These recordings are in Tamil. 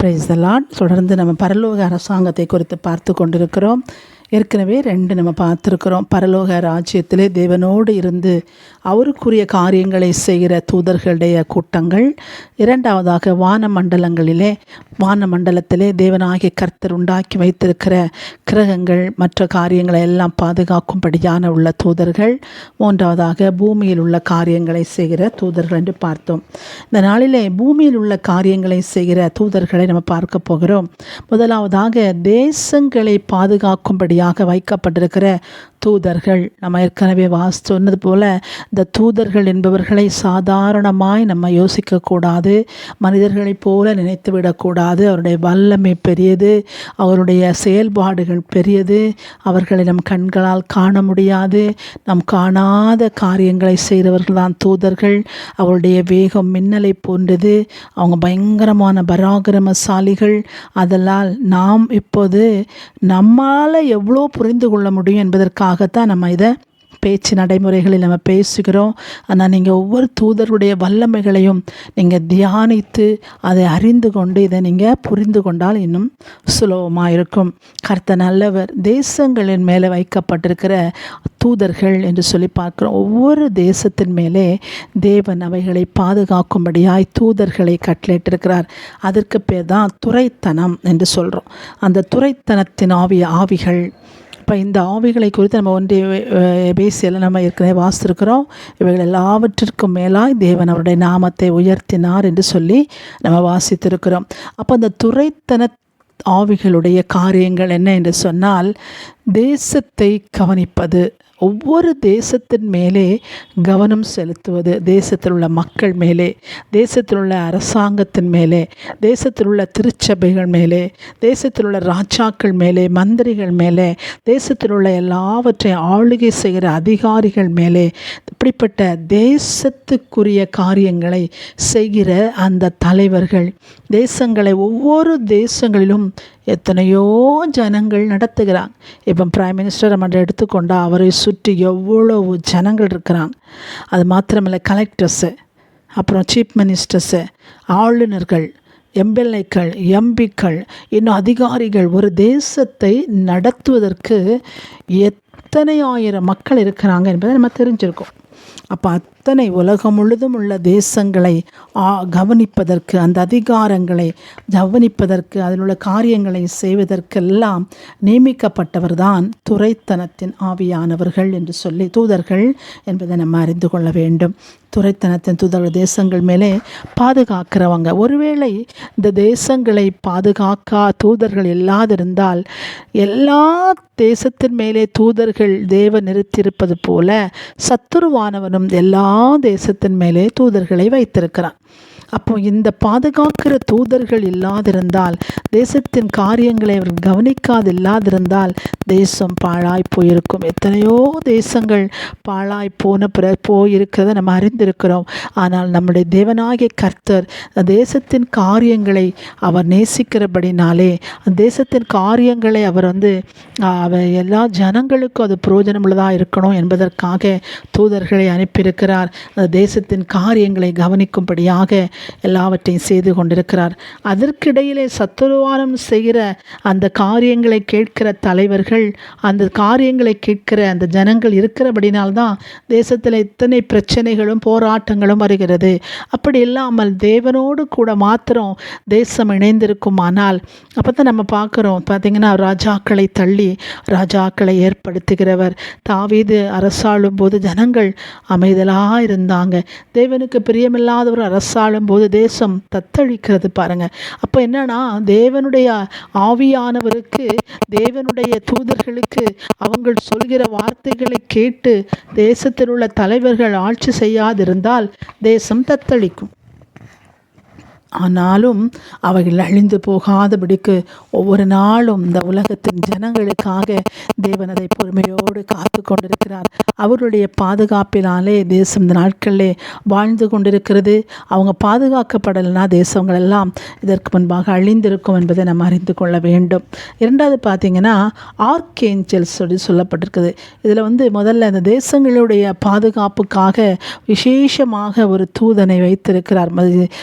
பிரைஸ் லார்ட் தொடர்ந்து நம்ம பரலோக அரசாங்கத்தை குறித்து பார்த்து கொண்டிருக்கிறோம். ஏற்கனவே ரெண்டு நம்ம பார்த்துருக்குறோம். பரலோக ராஜ்யத்திலே தேவனோடு இருந்து அவருக்குரிய காரியங்களை செய்கிற தூதர்களுடைய கூட்டங்கள். இரண்டாவதாக வான மண்டலங்களிலே வான மண்டலத்திலே தேவனாகிய கர்த்தர் உண்டாக்கி வைத்திருக்கிற கிரகங்கள் மற்ற காரியங்களை எல்லாம் பாதுகாக்கும்படியான உள்ள தூதர்கள். மூன்றாவதாக பூமியில் உள்ள காரியங்களை செய்கிற தூதர்கள் என்று பார்த்தோம். இந்த நாளிலே பூமியில் உள்ள காரியங்களை செய்கிற தூதர்களை நம்ம பார்க்க போகிறோம். முதலாவதாக தேசங்களை பாதுகாக்கும்படியாக வைக்கப்பட்டிருக்கிற தூதர்கள். நம்ம ஏற்கனவே வாசி சொன்னது போல இந்த தூதர்கள் என்பவர்களை சாதாரணமாய் நம்ம யோசிக்கக்கூடாது. மனிதர்களைப் போல நினைத்து விடக்கூடாது. அவருடைய வல்லமை பெரியது. அவருடைய செயல்பாடுகள் பெரியது. அவர்களை நம் கண்களால் காண முடியாது. நம் காணாத காரியங்களை செய்கிறவர்கள் தான் தூதர்கள். அவருடைய வேகம் மின்னலை போன்றது. அவங்க பயங்கரமான பராக்கிரமசாலிகள். அதனால் நாம் இப்போது நம்மால் எவ்வளோ புரிந்து கொள்ள முடியும் என்பதற்காகத்தான் நம்ம இதை பேச்சு நடைமுறைகளில் நம்ம பேசுகிறோம். ஆனால் நீங்கள் ஒவ்வொரு தூதருடைய வல்லமைகளையும் நீங்கள் தியானித்து அதை அறிந்து கொண்டு இதை நீங்கள் புரிந்து கொண்டால் இன்னும் சுலபமாக இருக்கும். கர்த்த நல்லவர். தேசங்களின் மேலே வைக்கப்பட்டிருக்கிற தூதர்கள் என்று சொல்லி பார்க்குறோம். ஒவ்வொரு தேசத்தின் மேலே தேவன் அவைகளை பாதுகாக்கும்படியாய் தூதர்களை கட்டளையிட்டிருக்கிறார். அதற்கு பேர் தான் துறைத்தனம் என்று சொல்கிறோம் அந்த துறைத்தனத்தின் ஆவி ஆவிகள் அப்போ இந்த ஆவிகளை குறித்து நம்ம ஒன்றிய பேசியில் நம்ம ஏற்கனவே வாசித்திருக்கிறோம். இவைகள் எல்லாவற்றிற்கும் மேலாய் தேவன் அவருடைய நாமத்தை உயர்த்தினார் என்று சொல்லி நம்ம வாசித்திருக்கிறோம். அப்போ அந்த துறைத்தன ஆவிகளுடைய காரியங்கள் என்ன என்று சொன்னால் தேசத்தை கவனிப்பது. ஒவ்வொரு தேசத்தின் மேலே கவனம் செலுத்துவது தேசத்தில் உள்ள மக்கள் மேலே தேசத்தில் உள்ள அரசாங்கத்தின் மேலே தேசத்தில் உள்ள திருச்சபைகள் மேலே தேசத்தில் உள்ள ராஜாக்கள் மேலே மந்திரிகள் மேலே தேசத்தில் உள்ள எல்லாவற்றையும் ஆளுகை செய்கிற அதிகாரிகள் மேலே இப்படிப்பட்ட தேசத்துக்குரிய காரியங்களை செய்கிற அந்த தலைவர்கள். தேசங்களை ஒவ்வொரு தேசங்களிலும் எத்தனையோ ஜனங்கள் நடத்துகிறாங்க. இப்போ பிரைம் மினிஸ்டர் நம்ம எடுத்துக்கொண்டால் அவரை சுற்றி எவ்வளவு ஜனங்கள் இருக்கிறாங்க. அது மாத்திரமில்லை கலெக்டர்ஸு அப்புறம் சீஃப் மினிஸ்டர்ஸு ஆளுநர்கள் எம்எல்ஏக்கள் எம்பிக்கள் இன்னும் அதிகாரிகள். ஒரு தேசத்தை நடத்துவதற்கு எத்தனை ஆயிரம் மக்கள் இருக்கிறாங்க என்பதை நம்ம தெரிஞ்சிருக்கோம். அப்போ அத்தனை உலகம் முழுதும் உள்ள தேசங்களை கவனிப்பதற்கு அந்த அதிகாரங்களை கவனிப்பதற்கு அதில் உள்ள காரியங்களை செய்வதற்கெல்லாம் நியமிக்கப்பட்டவர் தான் துறைத்தனத்தின் ஆவியானவர்கள் என்று சொல்லி தூதர்கள் என்பதை நம்ம அறிந்து கொள்ள வேண்டும். துறைத்தனத்தின் தூதர்கள் தேசங்கள் மேலே பாதுகாக்கிறவங்க. ஒருவேளை இந்த தேசங்களை பாதுகாக்கா தூதர்கள் இல்லாதிருந்தால் எல்லா தேசத்தின் மேலே தூதர்கள் தேவ நிறுத்தியிருப்பது போல சத்துருவானவனும் எல்லா தேசத்தின் மேலே தூதர்களை வைத்திருக்கிறான். அப்போ இந்த பாதுகாக்கிற தூதர்கள் இல்லாதிருந்தால் தேசத்தின் காரியங்களை அவர் கவனிக்காது இல்லாதிருந்தால் தேசம் பாழாய் போயிருக்கும். எத்தனையோ தேசங்கள் பாழாய் போன பிற போயிருக்கிறத நம்ம அறிந்திருக்கிறோம். ஆனால் நம்முடைய தேவனாகிய கர்த்தர் தேசத்தின் காரியங்களை அவர் நேசிக்கிறபடினாலே அந்த தேசத்தின் காரியங்களை அவர் வந்து அவர் எல்லா ஜனங்களுக்கும் அது பிரயோஜனமுள்ளதாக இருக்கணும் என்பதற்காக தூதர்களை அனுப்பியிருக்கிறார். அந்த தேசத்தின் காரியங்களை கவனிக்கும்படியாக எல்லாவற்றையும் செய்து கொண்டிருக்கிறார். அதற்கிடையிலே சத்துருவானம் செய்கிற அந்த காரியங்களை கேட்கிற தலைவர்கள் அந்த காரியங்களை கேட்கிற அந்த ஜனங்கள் இருக்கிறபடினால்தான் தேசத்தில் இத்தனை பிரச்சனைகளும் போராட்டங்களும் வருகிறது. அப்படி இல்லாமல் தேவனோடு கூட மாத்திரம் தேசம் இணைந்திருக்குமானால் அப்போ தான் நம்ம பார்க்குறோம் பார்த்திங்கன்னா ராஜாக்களை தள்ளி ராஜாக்களை ஏற்படுத்துகிறவர். தாவீது அரசாளும் போது ஜனங்கள் அமைதலாக இருந்தாங்க. தேவனுக்கு பிரியமில்லாதவர் அரசாளும் போது தேசம் தத்தளிக்கிறது பாருங்க. அப்போ என்னன்னா தேவனுடைய ஆவியானவருக்கு தேவனுடைய தூது தூதர்களுக்கு அவங்கள் சொல்கிற வார்த்தைகளை கேட்டு தேசத்தில் உள்ள தலைவர்கள் ஆட்சி செய்யாதிருந்தால் தேசம் தத்தளிக்கும். ஆனாலும் அவைகள் அழிந்து போகாதபடிக்கு ஒவ்வொரு நாளும் இந்த உலகத்தின் ஜனங்களுக்காக தேவன் அதை பொறுமையோடு காத்து கொண்டிருக்கிறார். அவருடைய பாதுகாப்பினாலே தேசம் இந்த நாட்களிலே வாழ்ந்து கொண்டிருக்கிறது. அவங்க பாதுகாக்கப்படலைன்னா தேசங்கள் எல்லாம் இதற்கு முன்பாக அழிந்திருக்கும் என்பதை நம்ம அறிந்து கொள்ள வேண்டும். இரண்டாவது பார்த்தீங்கன்னா ஆர்கேஞ்சல்ஸ் சொல்லி சொல்லப்பட்டிருக்குது. இதில் வந்து முதல்ல இந்த தேசங்களுடைய பாதுகாப்புக்காக விசேஷமாக ஒரு தூதனை வைத்திருக்கிறார்.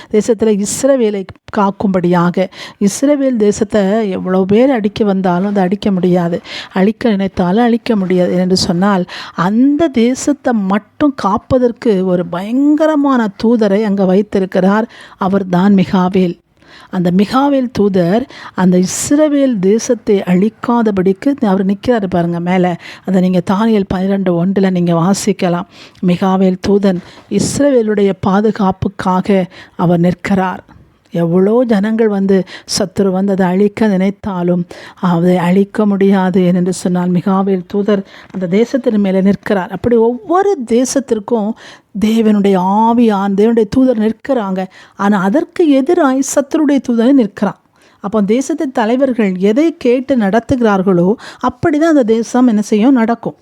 தேசத்தில் இஸ் இஸ்ரவேலை காக்கும்படியாக. இஸ்ரவேல் தேசத்தை எவ்வளோ பேர் அடிக்க வந்தாலும் அதை அடிக்க முடியாது. அழிக்க நினைத்தாலும் அழிக்க முடியாது என்று சொன்னால் அந்த தேசத்தை மட்டும் காப்பதற்கு ஒரு பயங்கரமான தூதரை அங்கே வைத்திருக்கிறார் அவர் தான் மிகாவேல். அந்த மிகாவேல் தூதர் அந்த இஸ்ரவேல் தேசத்தை அழிக்காதபடிக்கு அவர் நிற்கிறாரு பாருங்க மேலே. அதை நீங்கள் தானியல் பன்னிரெண்டு ஒன்றில் நீங்கள் வாசிக்கலாம். மிகாவேல் தூதன் இஸ்ரவேலுடைய பாதுகாப்புக்காக அவர் நிற்கிறார். எவ்வளோ ஜனங்கள் வந்து சத்துரு வந்து அதை அழிக்க நினைத்தாலும் அதை அழிக்க முடியாது என்று சொன்னால் மிகாவில் தூதர் அந்த தேசத்தின் மேலே நிற்கிறார். அப்படி ஒவ்வொரு தேசத்திற்கும் தேவனுடைய ஆவியான் தேவனுடைய தூதர் நிற்கிறாங்க. ஆனால் அதற்கு எதிராக சத்துருடைய தூதரை நிற்கிறான். அப்போ தேசத்தின் தலைவர்கள் எதை கேட்டு நடத்துகிறார்களோ அப்படி தான் அந்த தேசம் என்ன செய்யும்? நடக்கும்.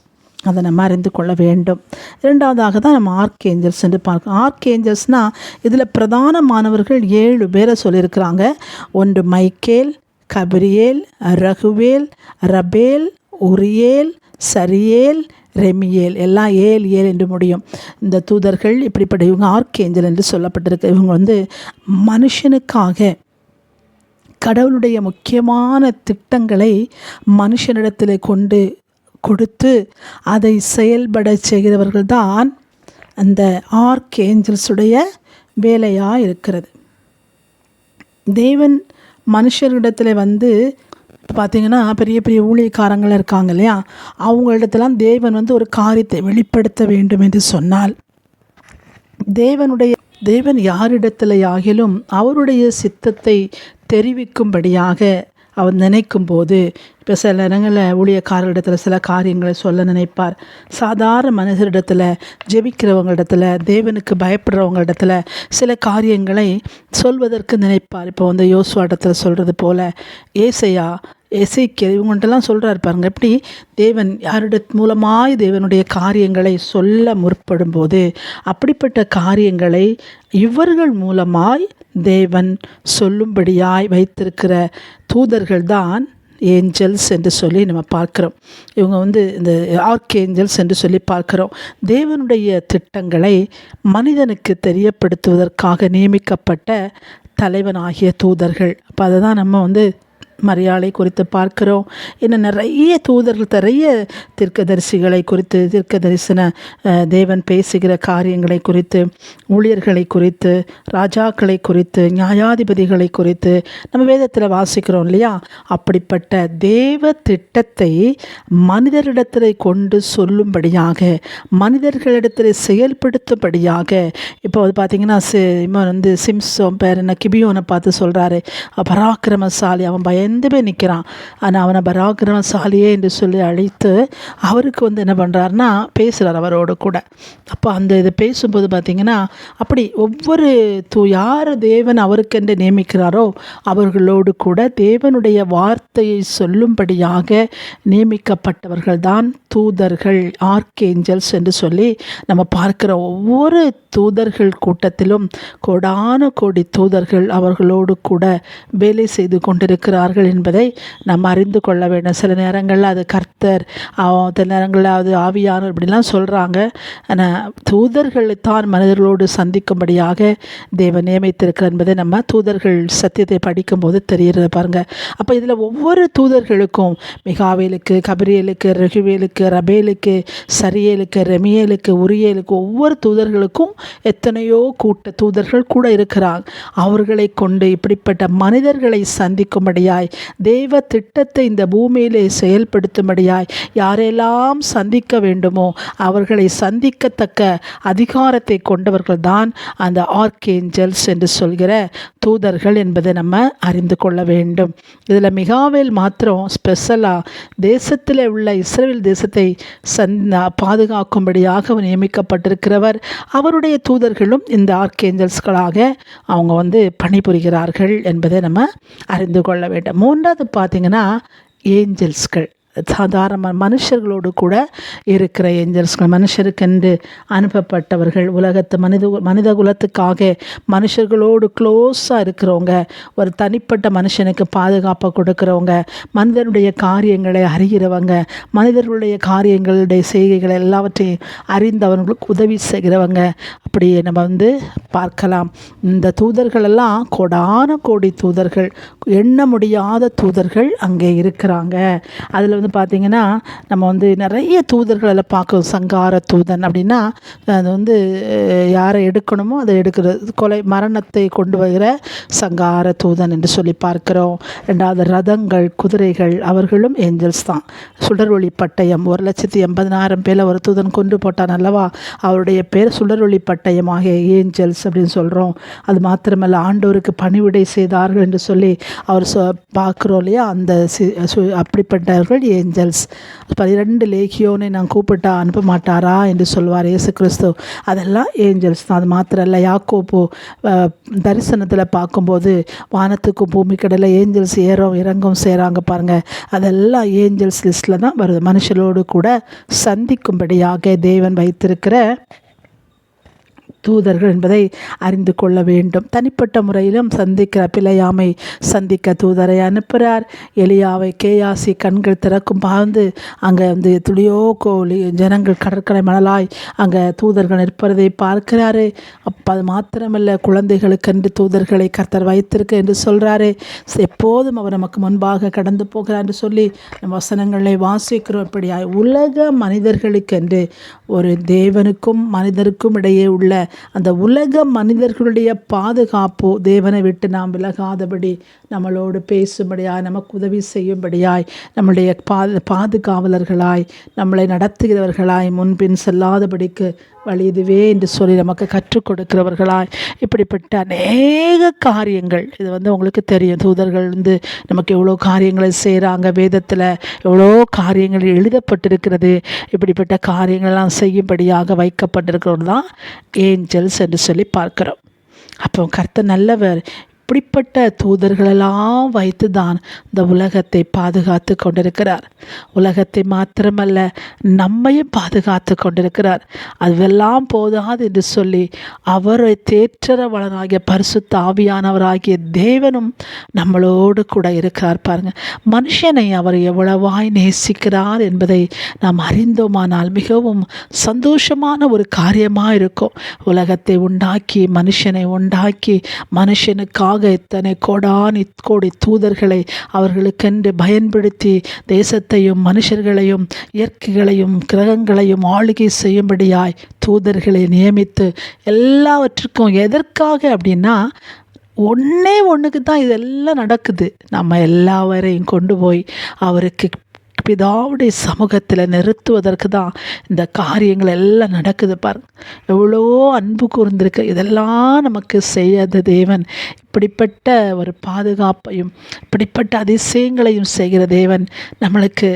அதை நம்ம அறிந்து கொள்ள வேண்டும். இரண்டாவதாக தான் நம்ம ஆர்க் ஏஞ்சல்ஸ் என்று பார்க்கணும் ஆர்க் ஏஞ்சல்ஸ்னால் இதில் பிரதானமானவர்கள் ஏழு பேரை சொல்லியிருக்கிறாங்க. ஒன்று Michael Gabriel Raguel Raphael Uriel Sariel Remiel. எல்லாம் ஏல் ஏல் என்று முடியும். இந்த தூதர்கள் இப்படிப்பட்ட இவங்க ஆர்க் ஏஞ்சல் என்று சொல்லப்பட்டிருக்கு. இவங்க வந்து மனுஷனுக்காக கடவுளுடைய முக்கியமான திட்டங்களை மனுஷனிடத்தில் கொண்டு கொடுத்து அதை செயல்பட செய்கிறவர்கள் தான் அந்த ஆர்க் ஏஞ்சல்ஸுடைய வேலையாக இருக்கிறது தேவன் மனுஷர்களிடத்தில் வந்து பார்த்திங்கன்னா பெரிய பெரிய ஊழியக்காரங்கள் இருக்காங்க இல்லையா? அவங்களிடத்துலாம் தேவன் வந்து ஒரு காரியத்தை வெளிப்படுத்த வேண்டும் என்று சொன்னால் தேவனுடைய தேவன் யாரிடத்தில் ஆகிலும் அவருடைய சித்தத்தை தெரிவிக்கும்படியாக அவர் நினைக்கும் போது இப்போ சில நேரங்களில் ஊழியக்காரர்களிடத்தில் சில காரியங்களை சொல்ல நினைப்பார். சாதாரண மனிதரிடத்தில் ஜெபிக்கிறவங்களிடத்தில் தேவனுக்கு பயப்படுறவங்களிடத்தில் சில காரியங்களை சொல்வதற்கு நினைப்பார். இப்போ வந்து யோசுவா இடத்துல சொல்கிறது போல் ஏசையா எசைக்கு இவங்கள்ட்டெல்லாம் சொல்கிறார் பாருங்க. எப்படி? தேவன் யாருடைய மூலமாய் தேவனுடைய காரியங்களை சொல்ல முற்படும் போது அப்படிப்பட்ட காரியங்களை இவர்கள் மூலமாய் தேவன் சொல்லும்படியாய் வைத்திருக்கிற தூதர்கள் தான் ஏஞ்சல்ஸ் என்று சொல்லி நம்ம பார்க்குறோம். இவங்க வந்து இந்த ஆர்க் ஏஞ்சல்ஸ் என்று சொல்லி பார்க்குறோம். தேவனுடைய திட்டங்களை மனிதனுக்கு தெரியப்படுத்துவதற்காக நியமிக்கப்பட்ட தலைவனாகிய தூதர்கள். அப்போ அதை தான் நம்ம வந்து மரியாதை குறித்து பார்க்கிறோம். இன்னும் நிறைய தூதர்கள் நிறைய தீர்க்கதரிசிகளை குறித்து தீர்க்க தரிசன தேவன் பேசுகிற காரியங்களை குறித்து ஊழியர்களை குறித்து ராஜாக்களை குறித்து நியாயாதிபதிகளை குறித்து நம்ம வேதத்தில் வாசிக்கிறோம் இல்லையா? அப்படிப்பட்ட தேவ திட்டத்தை மனிதரிடத்தில் கொண்டு சொல்லும்படியாக மனிதர்களிடத்தில் செயல்படுத்தும்படியாக இப்போ வந்து பார்த்தீங்கன்னா சி இவன் வந்து சிம்சோம் பேர் என்ன? கிபியோனை பார்த்து சொல்கிறாரு பராக்கிரமசாலி அவன் பய பயந்து போய் நிற்கிறான் ஆனால் அவனை பராக்கிரமசாலியே என்று சொல்லி அழைத்து அவருக்கு வந்து என்ன பண்ணுறாருனா பேசுகிறார் அவரோடு கூட. அப்போ அந்த இதை பேசும்போது பார்த்திங்கன்னா அப்படி ஒவ்வொரு தூ யார் தேவன் அவருக்கென்று நியமிக்கிறாரோ அவர்களோடு கூட தேவனுடைய வார்த்தையை சொல்லும்படியாக நியமிக்கப்பட்டவர்கள் தான் தூதர்கள் ஆர்கேஞ்சல்ஸ் என்று சொல்லி நம்ம பார்க்கிற ஒவ்வொரு தூதர்கள் கூட்டத்திலும் கோடான கோடி தூதர்கள் அவர்களோடு கூட வேலை செய்து கொண்டிருக்கிறார்கள். என்பதை நம்ம அறிந்து கொள்ள வேண்டும். சில நேரங்களில் அது கர்த்தர் சில நேரங்களில் அது ஆவியானவர் இப்படிலாம் சொல்கிறாங்க ஆனால் தூதர்களை தான் மனிதர்களோடு சந்திக்கும்படியாக தேவன் நியமித்திருக்கிறார் என்பதை நம்ம தூதர்கள் சத்தியத்தை படிக்கும்போது தெரிகிறது பாருங்க. அப்போ இதில் ஒவ்வொரு தூதர்களுக்கும் மிகாவேலுக்கு கபிரியலுக்கு ரகுவேலுக்கு ரபேலுக்கு சரியேலுக்கு ரெமியேலுக்கு உரியலுக்கு ஒவ்வொரு தூதர்களுக்கும் எத்தனையோ கூட்ட தூதர்கள் கூட இருக்கிறாங்க. அவர்களை கொண்டு இப்படிப்பட்ட மனிதர்களை சந்திக்கும்படியாய் தெய்வ திட்டத்தை இந்த பூமியிலே செயல்படுத்தும்படியாய் யாரெல்லாம் சந்திக்க வேண்டுமோ அவர்களை சந்திக்கத்தக்க அதிகாரத்தை கொண்டவர்கள் தான் அந்த ஆர்கேஞ்சல்ஸ் என்று சொல்கிற தூதர்கள் என்பதை நம்ம அறிந்து கொள்ள வேண்டும். இதில் மிகாவேல் மாத்திரம் ஸ்பெஷலாக தேசத்தில் உள்ள இஸ்ரேல் தேசத்தை சந் பாதுகாக்கும்படியாக நியமிக்கப்பட்டிருக்கிறவர். அவருடைய தூதர்களும் இந்த ஆர்கேஞ்சல்ஸ்களாக அவங்க வந்து பணிபுரிகிறார்கள் என்பதை நம்ம அறிந்து கொள்ள வேண்டும். மூன்றாவது பார்த்தீங்கன்னா ஏஞ்சல்ஸ்கள். சாதாரண மனுஷர்களோடு கூட இருக்கிற ஏஞ்சல்ஸ்கள் மனுஷருக்கென்று அனுப்பப்பட்டவர்கள் உலகத்து மனித மனித குலத்துக்காக மனுஷர்களோடு க்ளோஸாக இருக்கிறவங்க ஒரு தனிப்பட்ட மனுஷனுக்கு பாதுகாப்பை கொடுக்குறவங்க மனிதனுடைய காரியங்களை அறிகிறவங்க மனிதர்களுடைய காரியங்களுடைய செய்கைகள் எல்லாவற்றையும் அறிந்தவர்களுக்கு உதவி செய்கிறவங்க. அப்படியே நம்ம வந்து பார்க்கலாம். இந்த தூதர்களெல்லாம் கோடான கோடி தூதர்கள் எண்ண முடியாத தூதர்கள் அங்கே இருக்கிறாங்க. அதில் வந்து பார்த்திங்கன்னா நம்ம வந்து நிறைய தூதர்கள் எல்லாம் பார்க்கணும் சங்கார தூதன் அப்படின்னா அது வந்து யாரை எடுக்கணுமோ அதை எடுக்கிறது கொலை மரணத்தை கொண்டு வருகிற சங்கார தூதன் என்று சொல்லி பார்க்கிறோம். ரெண்டாவது ரதங்கள் குதிரைகள் அவர்களும் ஏஞ்சல்ஸ் தான். சுடரொளி பட்டயம் ஒரு லட்சத்தி எண்பதினாயிரம் பேரில் ஒரு தூதன் கொண்டு போட்டான் அல்லவா? அவருடைய பேர் சுடரொளி பட்டயமாக ஏஞ்சல்ஸ் அப்படின்னு சொல்கிறோம் அது மாத்திரமல்ல ஆண்டோருக்கு பணிவிடை செய்தார்கள் என்று சொல்லி அவர் சொ பார்க்குறோம் இல்லையா? அந்த சி சு- அப்படிப்பட்டவர்கள் ஏஞ்சல்ஸ் பனிரெண்டு லேகியோனை நான் கூப்பிட்டா அனுப்ப மாட்டாரா என்று சொல்வார் இயேசு கிறிஸ்து அதெல்லாம் ஏஞ்சல்ஸ் தான். அது மாத்திரம் இல்லை யாக்கோப்பு தரிசனத்தில் பார்க்கும்போது வானத்துக்கும் பூமி கடலை ஏஞ்சல்ஸ் ஏறும் இறங்கும் செய்கிறாங்க பாருங்கள் அதெல்லாம் ஏஞ்சல்ஸ் லிஸ்ட்டில் தான் வருது. மனுஷரோடு கூட சந்திக்கும்படியாக தேவன் வைத்திருக்கிற தூதர்கள் என்பதை அறிந்து கொள்ள வேண்டும். தனிப்பட்ட முறையிலும் சந்திக்கிற பிழையாமை சந்திக்க தூதரை அனுப்புகிறார் எலியாவை கேயாசி கண்கள் திறக்கும் பாந்து அங்கே வந்து துளியோ கோழி ஜனங்கள் கடற்கரை மணலாய் அங்கே தூதர்கள் நிற்பதை பார்க்கிறாரு. அப்போ அது மாத்திரமல்ல குழந்தைகளுக்கென்று தூதர்களை கர்த்தர் வைத்திருக்க என்று சொல்கிறாரு எப்போதும் அவர் நமக்கு முன்பாக கடந்து போகிறார் என்று சொல்லி நம்ம வசனங்களை வாசிக்கிறோம். இப்படியாய் உலக மனிதர்களுக்கென்று ஒரு தேவனுக்கும் மனிதருக்கும் இடையே உள்ள அந்த உலக மனிதர்களுடைய பாதுகாப்பு தேவனை விட்டு நாம் விலகாதபடி நம்மளோடு பேசும்படியாய் நமக்கு உதவி செய்யும்படியாய் நம்முடைய பாது பாதுகாவலர்களாய் நம்மளை நடத்துகிறவர்களாய் முன்பின் செல்லாதபடிக்கு வழி இதுவே என்று சொல்லி நமக்கு கற்றுக் கொடுக்கிறவர்களாய். இப்படிப்பட்ட அநேக காரியங்கள். இது வந்து உங்களுக்கு தெரியும். தூதர்கள் வந்து நமக்கு எவ்வளோ காரியங்களை செய்கிறாங்க வேதத்தில் எவ்வளோ காரியங்கள் எழுதப்பட்டிருக்கிறது. இப்படிப்பட்ட காரியங்கள்லாம் செய்யும்படியாக வைக்கப்பட்டிருக்கிறோம் தான் ஏஞ்சல்ஸ் என்று சொல்லி பார்க்குறோம். அப்போ கர்த்தர் நல்லவர் அப்படிப்பட்ட தூதர்களெல்லாம் வைத்து தான் இந்த உலகத்தை பாதுகாத்து கொண்டிருக்கிறார். உலகத்தை மாத்திரமல்ல நம்மையும் பாதுகாத்து கொண்டிருக்கிறார். அதுவெல்லாம் போதாது என்று சொல்லி அவரை தேற்றரவளனாகிய பரிசு தாவியானவராகிய தேவனும் நம்மளோடு கூட இருக்கிறார் பாருங்க. மனுஷனை அவர் எவ்வளவாய் நேசிக்கிறார் என்பதை நாம் அறிந்தோமானால் மிகவும் சந்தோஷமான ஒரு காரியமாக இருக்கும் உலகத்தை உண்டாக்கி மனுஷனை உண்டாக்கி மனுஷனுக்காக இத்தனை கோடானி கோடி தூதர்களை அவர்களுக்கென்று பயன்படுத்தி தேசத்தையும் மனுஷர்களையும் இயற்கைகளையும் கிரகங்களையும் ஆளுகை செய்யும்படியாய் தூதர்களை நியமித்து எல்லாவற்றுக்கும் எதற்காக அப்படின்னா ஒன்றே ஒன்றுக்கு தான் இதெல்லாம் நடக்குது. நம்ம எல்லாவரையும் கொண்டு போய் அவருக்கு பிதாவுடைய சமூகத்தில் நிறுத்துவதற்கு தான் இந்த காரியங்கள் எல்லாம் நடக்குது பாருங்க எவ்வளோ அன்பு கூர்ந்திருக்கு. இதெல்லாம் நமக்கு செய்யாத தேவன். இப்படிப்பட்ட ஒரு பாதுகாப்பையும் இப்படிப்பட்ட அதிசயங்களையும் செய்கிற தேவன் நம்மளுக்கு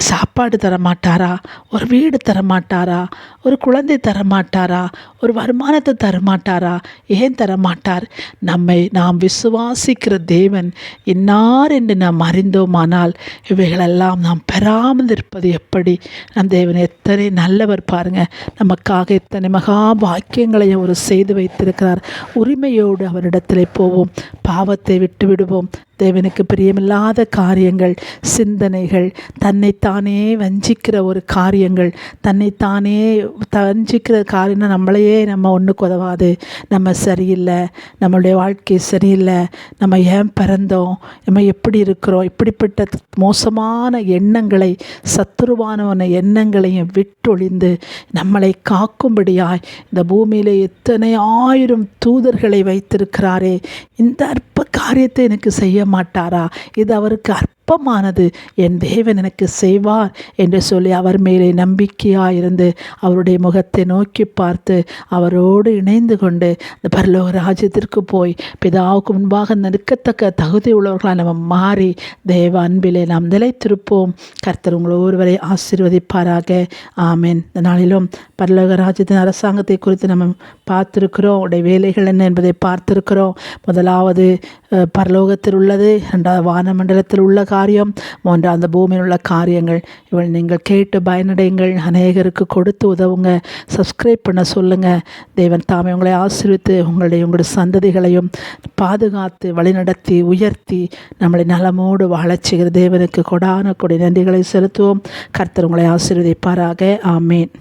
சாப்பாடு தரமாட்டாரா? ஒரு வீடு தரமாட்டாரா? ஒரு குழந்தை தரமாட்டாரா? ஒரு வருமானத்தை தரமாட்டாரா? ஏன் தரமாட்டார்? நம்மை நாம் விசுவாசிக்கிற தேவன் இன்னார் என்று நாம் அறிந்தோமானால் இவைகளெல்லாம் நாம் பெறாமல் இருப்பது எப்படி? நம் தேவன் எத்தனை நல்லவர் பாருங்க. நமக்காக எத்தனை மகா வாக்கியங்களையும் அவர் செய்து வைத்திருக்கிறார். உரிமையோடு அவரிடத்தில் போவோம். பாவத்தை விட்டு விடுவோம் தேவனுக்கு பிரியமில்லாத காரியங்கள் சிந்தனைகள் தன்னைத்தானே வஞ்சிக்கிற ஒரு காரியங்கள் தன்னைத்தானே வஞ்சிக்கிற காரியம்னா நம்மளையே நம்ம ஒன்றுக்கு உதவாது நம்ம சரியில்லை நம்மளுடைய வாழ்க்கை சரியில்லை நம்ம ஏன் பிறந்தோம் நம்ம எப்படி இருக்கிறோம் இப்படிப்பட்ட மோசமான எண்ணங்களை சத்துருவானவன எண்ணங்களையும் விட்டொழிந்து நம்மளை காக்கும்படியாய் இந்த பூமியில் எத்தனை ஆயிரம் தூதர்களை வைத்திருக்கிறாரே. இந்த அற்ப காரியத்தை எனக்கு செய்ய மாட்டாரா? இது அவருக்கு அற்பமானது. என் தேவன் எனக்கு செய்வார் என்று சொல்லி அவர் மேலே நம்பிக்கையாக இருந்து அவருடைய முகத்தை நோக்கி பார்த்து அவரோடு இணைந்து கொண்டு இந்த பரலோக ராஜ்யத்திற்கு போய் பிதாவுக்கு முன்பாக நிற்கத்தக்க தகுதி உள்ளவர்களாக நம்ம மாறி தேவ அன்பிலே நாம் நிலைத்திருப்போம். கர்த்தர் உங்களை ஒருவரை ஆசீர்வதிப்பாராக. ஆமேன். இந்த நாளிலும் பரலோக ராஜ்யத்தின் அரசாங்கத்தை குறித்து நம்ம பார்த்துருக்கிறோம். உடைய வேலைகள் என்ன என்பதை பார்த்துருக்கிறோம். முதலாவது பரலோகத்தில் உள்ளது. ரெண்டாவது வானமண்டலத்தில் உள்ள காரியம் மூன்றாம் அந்த பூமியில் உள்ள காரியங்கள். இவள் நீங்கள் கேட்டு பயனடைங்கள் அநேகருக்கு கொடுத்து உதவுங்க. சப்ஸ்கிரைப் பண்ண சொல்லுங்கள் தேவன் தாமே உங்களை ஆசீர்வித்து உங்களுடைய உங்களுடைய சந்ததிகளையும் பாதுகாத்து வழிநடத்தி உயர்த்தி நம்மளை நலமோடு வாழச் செய்கிற தேவனுக்கு கொடான கொடி நன்றிகளை செலுத்துவோம். கர்த்தர் உங்களை ஆசீர்வதிப்பாராக. ஆமேன்.